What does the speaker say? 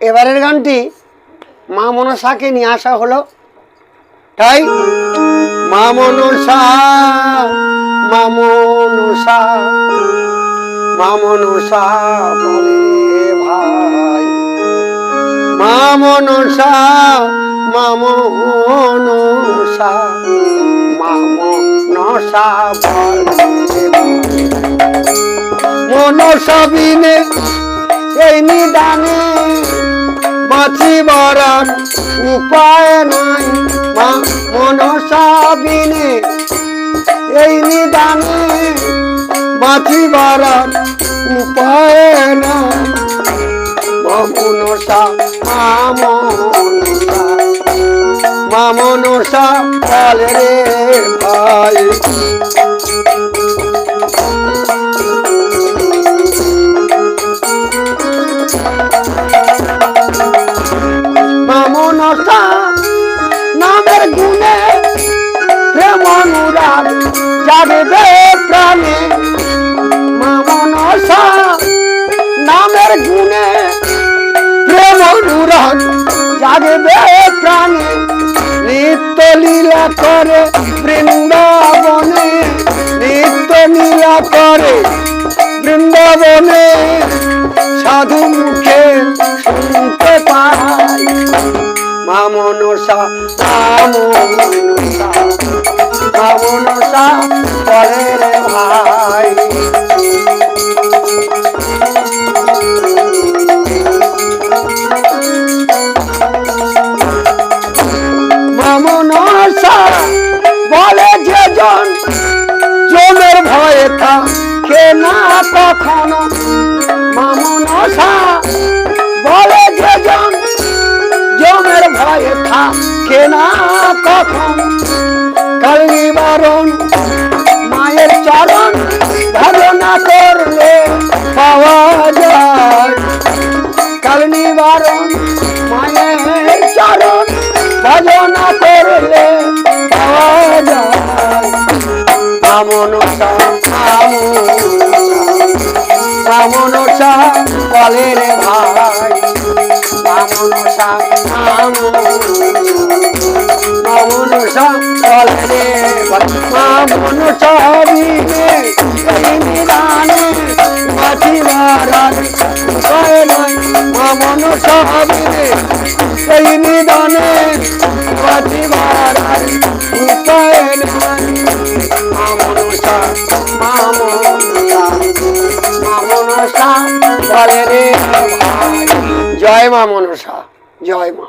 এবারের গানটি মা মনসাকে নিয়ে আসা হলো। তাই মা মনসা মা মনসা মা মনসা বলে ভাই। মা মনসা মা মনসা মা মনসা মনসা বিনে এই নিদানে বাঁচিবার আর উপায় নাই মা মনসা বিনে। এই নিদানে বাঁচিবার আর উপায় নাই মা মনসা মা মনসা বলে রে ভাই। জাগবে প্রাণে। মামনসা নামের গুণে প্রেম অনুরাগ জাগবে প্রাণে। নিত্য লীলা করে বৃন্দাবনে, নিত্য লীলা করে বৃন্দাবনে। সাধু মুখে শুনতে পাই। মা থাকে না কখনো মামনসা। বলে যে জন জমের ভয়ে না কখন কাল নিবারণ, মায়ের চরণ, ধারণা করলে পাওয়া যায়। কাল নিবারণ, মায়ের চরণ ভজনা করলে পাওয়া যায়। আমনসা বলে রে ভাই। আমনসা আমনসা বলে রে ভাই। আমনসা বিনে মামনসা রে জয় মা মনসা জয় মা।